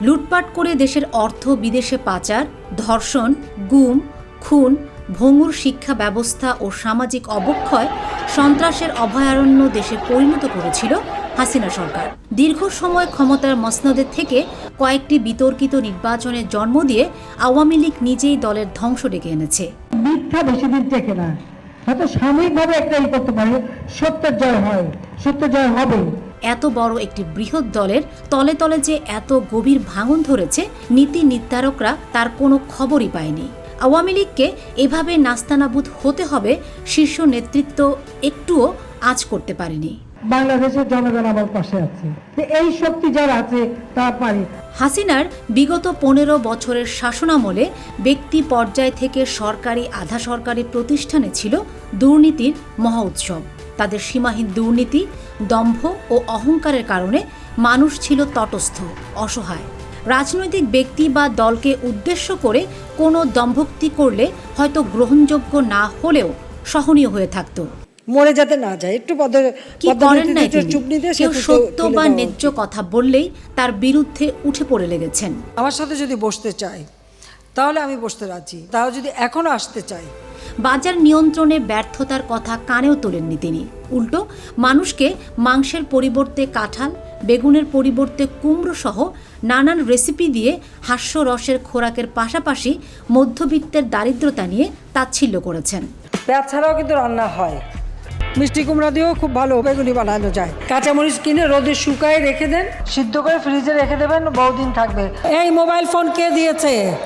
লুটপাট করে দেশের অর্থ বিদেশে পাচার, ধর্ষণ, গুম, খুন, ভঙ্গুর শিক্ষা ব্যবস্থা ও সামাজিক অবক্ষয় সন্ত্রাসের অভয়ারণ্য দেশে পরিণত করেছিল হাসিনা সরকার। দীর্ঘ সময় ক্ষমতার মসনদের থেকে কয়েকটি বিতর্কিত নির্বাচনে জন্ম দিয়ে আওয়ামী লীগ নিজেই দলের ধ্বংস ডেকে এনেছে। মিথ্যা বেশি দিন টেকে না। হয়তো সাময়িকভাবে একটা ই করতে পারে, সত্যের জয় হয়, সত্যের জয় হবে। এত বড় একটি বৃহৎ দলের তলে তলে যে এত গভীর ভাঙন ধরেছে নীতি নির্ধারকরা তার কোনো খবরই পায়নি। আওয়ামী লীগকে এভাবে নাস্তানাবুদ হতে হবে শীর্ষ নেতৃত্ব একটুও আজ করতে পারেনি। বাংলাদেশের জনগণ আমার পাশে আছে। এই শক্তি যার আছে তা পারে। হাসিনার বিগত পনেরো বছরের শাসনামলে ব্যক্তি পর্যায় থেকে সরকারি আধা সরকারি প্রতিষ্ঠানে ছিল দুর্নীতির মহা উৎসব। তাদের সীমাহীন দুর্নীতি দম্ভ ও অহংকারের কারণে মানুষ ছিল তটস্থ অসহায়। রাজনৈতিক ব্যক্তি বা দলকে উদ্দেশ্য করে কোনো দম্ভক্তি করলে হয়তো গ্রহণযোগ্য না হলেও সহনীয় হয়ে থাকতো। মরে যাতে না যায় একটু কি করেন নাই? কেউ সত্য বা ন্যায্য কথা বললেই তার বিরুদ্ধে উঠে পড়ে লেগেছেন। আমার সাথে যদি বসতে চায় তাহলে আমি বসতে রাজি। তাও যদি এখনও আসতে চাই বাজার নিয়ন্ত্রণে ব্যর্থতার কথা কানেও তোলেননি তিনি। উল্টো, মানুষকে মাংসের পরিবর্তে কাঁঠাল, বেগুনের পরিবর্তে কুমড়ো সহ নানান রেসিপি দিয়ে হাস্যরসের খোরাকের পাশাপাশি মধ্যবিত্তের দারিদ্রতা নিয়ে তাচ্ছিল্য করেছেন। পেঁয়াজ ছাড়াও কিন্তু রান্না হয়। মিষ্টি কুমড়া দিয়েও খুব ভালো বেগুনি বানানো যায়। কাঁচামরিচ কিনে রোদে শুকায় রেখে দেন। সিদ্ধ করে ফ্রিজে রেখে দেবেন, বহুদিন থাকবে। এই মোবাইল ফোন কে দিয়েছে?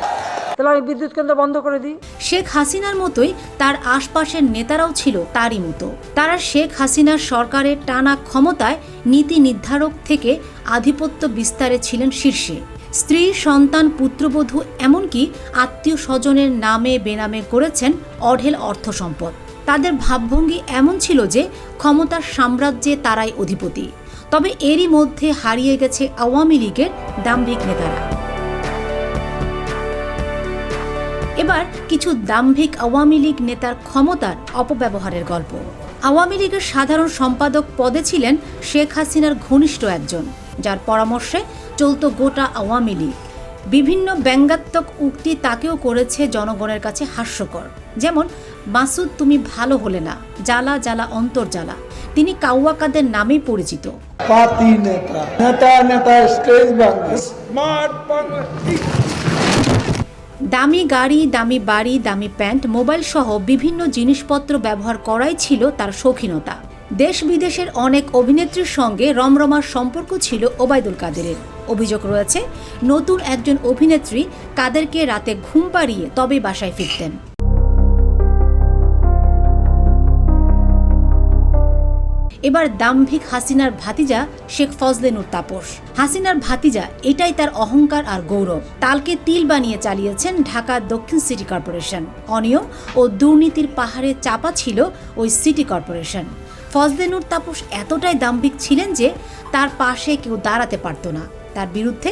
তাহলে আমি বিদ্যুৎ কেন্দ্র বন্ধ করে দিই। শেখ হাসিনার মতোই তার আশপাশের নেতারাও ছিল তারই মতো। তারা শেখ হাসিনার সরকারের টানা ক্ষমতায় নীতি নির্ধারক থেকে আধিপত্য বিস্তারে ছিলেন শীর্ষে। স্ত্রী, সন্তান, পুত্রবধূ এমনকি আত্মীয় স্বজনের নামে বেনামে করেছেন অঢেল অর্থ সম্পদ। তাদের ভাবভঙ্গি এমন ছিল যে ক্ষমতার সাম্রাজ্যে তারাই অধিপতি। তবে এরই মধ্যে হারিয়ে গেছে আওয়ামী লীগের দাম্ভিক নেতারা। এবার কিছু দাম্ভিক আওয়ামী লীগ নেতার ক্ষমতার অপব্যবহারের গল্প। আওয়ামী লীগের সাধারণ সম্পাদক পদে ছিলেন শেখ হাসিনার ঘনিষ্ঠ একজন, যার পরামর্শে চলত গোটা আওয়ামী লীগ। বিভিন্ন ব্যঙ্গাত্মক উক্তি তাকেও করেছে জনগণের কাছে হাস্যকর। যেমন, মাসুদ, তুমি ভালো হলে না, জ্বালা জ্বালা, অন্তর জ্বালা। তিনি কাউয়াকাদের নামেই পরিচিত। পাতি নেতা নেতা নেতা, স্টেজ স্মার্ট দামি গাড়ি, দামি বাড়ি, দামি প্যান্ট, মোবাইল সহ বিভিন্ন জিনিসপত্র ব্যবহার করাই ছিল তার শৌখিনতা। দেশ বিদেশের অনেক অভিনেত্রীর সঙ্গে রমরমার সম্পর্ক ছিল ওবায়দুল কাদেরের। অভিযোগ রয়েছে, নতুন একজন অভিনেত্রী কাদেরকে রাতে ঘুম পাড়িয়ে তবে বাসায় ফিরতেন। এবার দাম্ভিক হাসিনার ভাতিজা শেখ ফজলেনুর তাপস। হাসিনার ভাতিজা এটাই তার অহংকার আর গৌরব। তালকে তিল বানিয়ে চালিয়েছেন ঢাকা দক্ষিণ সিটি কর্পোরেশন। অনিয়ম ও দুর্নীতির পাহাড়ে চাপা ছিল ওই সিটি কর্পোরেশন। ফজলেনুর তাপস এতটাই দাম্ভিক ছিলেন যে তার পাশে কেউ দাঁড়াতে পারত না। তার বিরুদ্ধে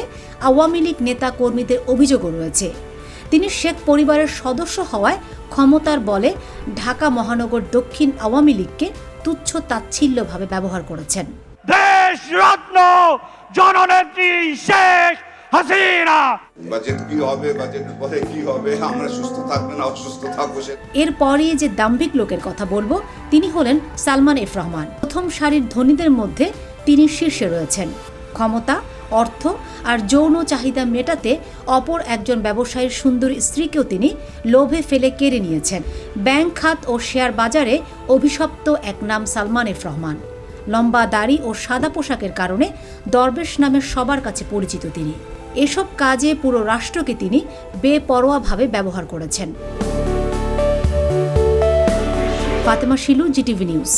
আওয়ামী লীগ নেতা কর্মীদের অভিযোগও রয়েছে। তিনি শেখ পরিবারের সদস্য হওয়ায় ক্ষমতার বলে ঢাকা মহানগর দক্ষিণ আওয়ামী লীগকে তুচ্ছ তাচ্ছিল্যভাবে ব্যবহার করেছেন। দেশ রত্ন জননেত্রী শেখ হাসিনা। বাজেট কি হবে বাজেট পরে কি হবে? আমরা সুস্থ থাকব না অসুস্থ থাকব যে দাম্ভিক লোকের কথা বলব তিনি হলেন সালমান এফ রহমান। প্রথম সারির ধনীদের মধ্যে তিনি শীর্ষে রয়েছেন। ক্ষমতা অর্থ আর যৌন চাহিদা মেটাতে অপর একজন ব্যবসায়ীর সুন্দরী স্ত্রীকেও তিনি লোভে ফেলে কেড়ে নিয়েছেন। ব্যাংক খাত ও শেয়ার বাজারে অভিশপ্ত এক নাম সালমান এফ রহমান। লম্বা দাড়ি ও সাদা পোশাকের কারণে দরবেশ নামে সবার কাছে পরিচিত তিনি। এসব কাজে পুরো রাষ্ট্রকে তিনি বেপরোয়াভাবে ব্যবহার করেছেন। Fatema Shilu, GTV news.